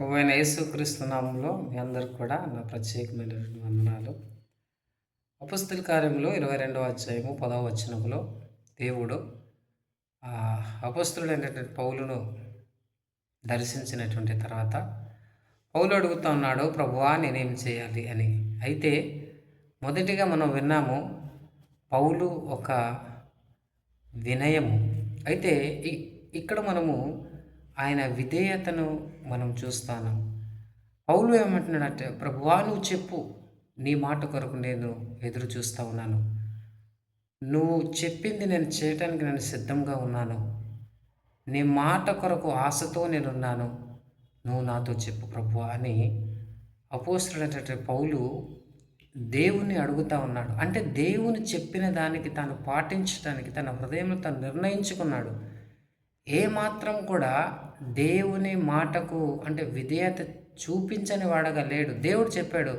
ప్రభువైన యేసుక్రీస్తునామంలో మీ అందరికి కూడా నా ప్రత్యేకమైనటువంటి వందనాలు. అపుస్తుల కార్యంలో ఇరవై రెండవ అధ్యాయము పదవ వచనంలో దేవుడు ఆ అపస్తుడైనటువంటి పౌలును దర్శించినటువంటి తర్వాత పౌలు అడుగుతా ఉన్నాడు ప్రభువా నేనేం చేయాలి? అని. అయితే మొదటిగా మనం విన్నాము పౌలు ఒక వినయము. అయితే ఇక్కడ మనము ఆయన విధేయతను మనం చూస్తాను. పౌలు ఏమంటున్నాడంటే ప్రభువా నువ్వు చెప్పు. నీ మాట కొరకు నేను ఎదురు చూస్తూ ఉన్నాను. నువ్వు చెప్పింది నేను చేయటానికి నేను సిద్ధంగా ఉన్నాను. నీ మాట కొరకు ఆశతో నేనున్నాను నువ్వు నాతో చెప్పు ప్రభు అని అపోస్తుడైనటువంటి పౌలు దేవుని అడుగుతా ఉన్నాడు. అంటే దేవుని చెప్పిన దానికి తాను పాటించడానికి తన హృదయంలో తను నిర్ణయించుకున్నాడు. ఏ మాత్రం కూడా దేవుని మాటకు అంటే విధేయత చూపించని వాడగా లేడు. దేవుడు చెప్పాడు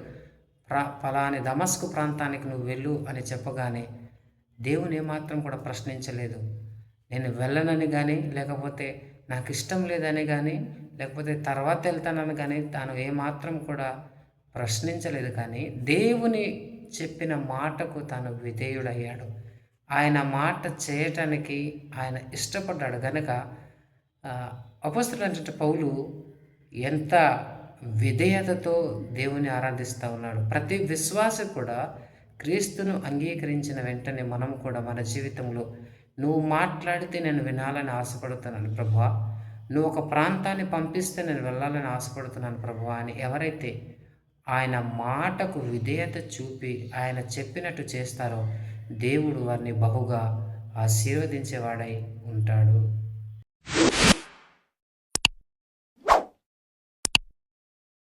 ప్రా ఫలాని దమస్కు ప్రాంతానికి నువ్వు వెళ్ళు అని చెప్పగానే దేవుని ఏమాత్రం కూడా ప్రశ్నించలేదు. నేను వెళ్ళనని కానీ లేకపోతే నాకు ఇష్టం లేదని కానీ లేకపోతే తర్వాత వెళ్తానని కానీ తాను ఏమాత్రం కూడా ప్రశ్నించలేదు కానీ దేవుని చెప్పిన మాటకు తాను విధేయుడయ్యాడు. ఆయన మాట చేయటానికి ఆయన ఇష్టపడ్డాడు. కనుక అపస్తులంటే పౌలు ఎంత విధేయతతో దేవుని ఆరాధిస్తూ ఉన్నాడు. ప్రతి విశ్వాసి కూడా క్రీస్తును అంగీకరించిన వెంటనే మనం కూడా మన జీవితంలో నువ్వు మాట్లాడితే నేను వినాలని ఆశపడుతున్నాను ప్రభా. నువ్వు ఒక ప్రాంతాన్ని పంపిస్తే నేను వెళ్ళాలని ఆశపడుతున్నాను ప్రభా అని ఎవరైతే ఆయన మాటకు విధేయత చూపి ఆయన చెప్పినట్టు చేస్తారో దేవుడు వారిని బహుగా ఆశీర్వదించేవాడై ఉంటాడు.